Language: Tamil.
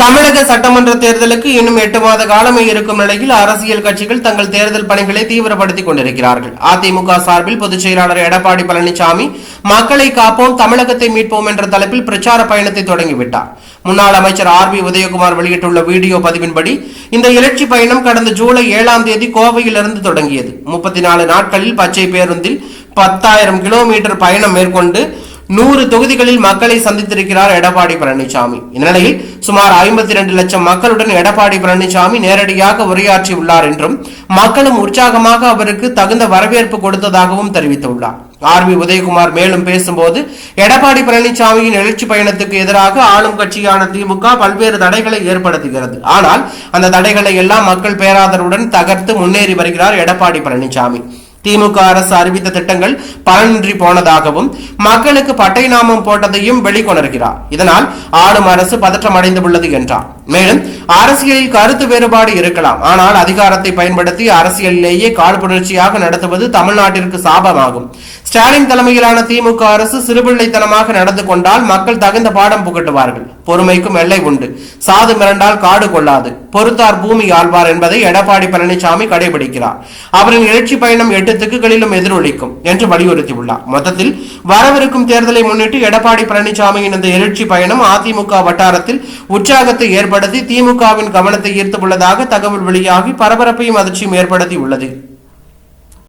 தமிழக சட்டமன்ற தேர்தலுக்கு இன்னும் எட்டு மாத காலமே இருக்கும் நிலையில் அரசியல் கட்சிகள் தங்கள் தேர்தல் பணிகளை தீவிரப்படுத்திக் கொண்டிருக்கிறார்கள். அதிமுக சார்பில் பொதுச் செயலாளர் எடப்பாடி பழனிசாமி மக்களை காப்போம் தமிழகத்தை மீட்போம் என்ற தலைப்பில் பிரச்சார பயணத்தை தொடங்கிவிட்டார். முன்னாள் அமைச்சர் ஆர் பி உதயகுமார் வெளியிட்டுள்ள வீடியோ பதிவின்படி இந்த எழுச்சி பயணம் கடந்த ஜூலை ஏழாம் தேதி கோவையிலிருந்து தொடங்கியது. முப்பத்தி நாலு நாட்களில் பச்சை பேருந்தில் பத்தாயிரம் கிலோமீட்டர் பயணம் மேற்கொண்டு நூறு தொகுதிகளில் மக்களை சந்தித்திருக்கிறார் எடப்பாடி பழனிசாமி. இந்நிலையில் சுமார் ஐம்பத்தி இரண்டு லட்சம் மக்களுடன் எடப்பாடி பழனிசாமி நேரடியாக உரையாற்றியுள்ளார் என்றும் மக்களும் உற்சாகமாக அவருக்கு தகுந்த வரவேற்பு கொடுத்ததாகவும் தெரிவித்துள்ளார். ஆர் பி உதயகுமார் மேலும் பேசும்போது எடப்பாடி பழனிசாமியின் எழுச்சி பயணத்துக்கு எதிராக ஆளும் கட்சியான திமுக பல்வேறு தடைகளை ஏற்படுத்துகிறது. ஆனால் அந்த தடைகளை எல்லாம் மக்கள் பேராதருடன் தகர்த்து முன்னேறி வருகிறார் எடப்பாடி பழனிசாமி. திமுக அரசு அறிவித்த திட்டங்கள் பலனின்றி போனதாகவும் மக்களுக்கு பட்டை நாமம் போட்டதையும் வெளிக்கொணர்கிறார். இதனால் ஆளும் அரசு பதற்றம் அடைந்துள்ளது என்றார். மேலும் அரசியலில் கருத்து வேறுபாடு இருக்கலாம். ஆனால் அதிகாரத்தை பயன்படுத்தி அரசியலிலேயே காழ்ப்புணர்ச்சியாக நடத்துவது தமிழ்நாட்டிற்கு சாபமாகும். ஸ்டாலின் தலைமையிலான திமுக அரசு சிறுபிள்ளைத்தனமாக நடந்து கொண்டால் மக்கள் தகுந்த பாடம் புகட்டுவார்கள். பொறுமைக்கும் எல்லை உண்டு. சாது மிரண்டால் காடு கொள்ளாது. பொறுத்தார் பூமி ஆழ்வார் என்பதை எடப்பாடி பழனிசாமி கடைபிடிக்கிறார். அவரின் எழுச்சி பயணம் எட்டு திக்குகளிலும் எதிரொலிக்கும் என்று வலியுறுத்தியுள்ளார். மொத்தத்தில் வரவிருக்கும் தேர்தலை முன்னிட்டு எடப்பாடி பழனிசாமியின் இந்த எழுச்சி பயணம் அதிமுக வட்டாரத்தில் உற்சாகத்தை ஏற்படுத்தி திமுகவின் கவனத்தை ஈர்த்துள்ளதாக தகவல் வெளியாகி பரபரப்பையும் அதிர்ச்சியும் ஏற்படுத்தி உள்ளது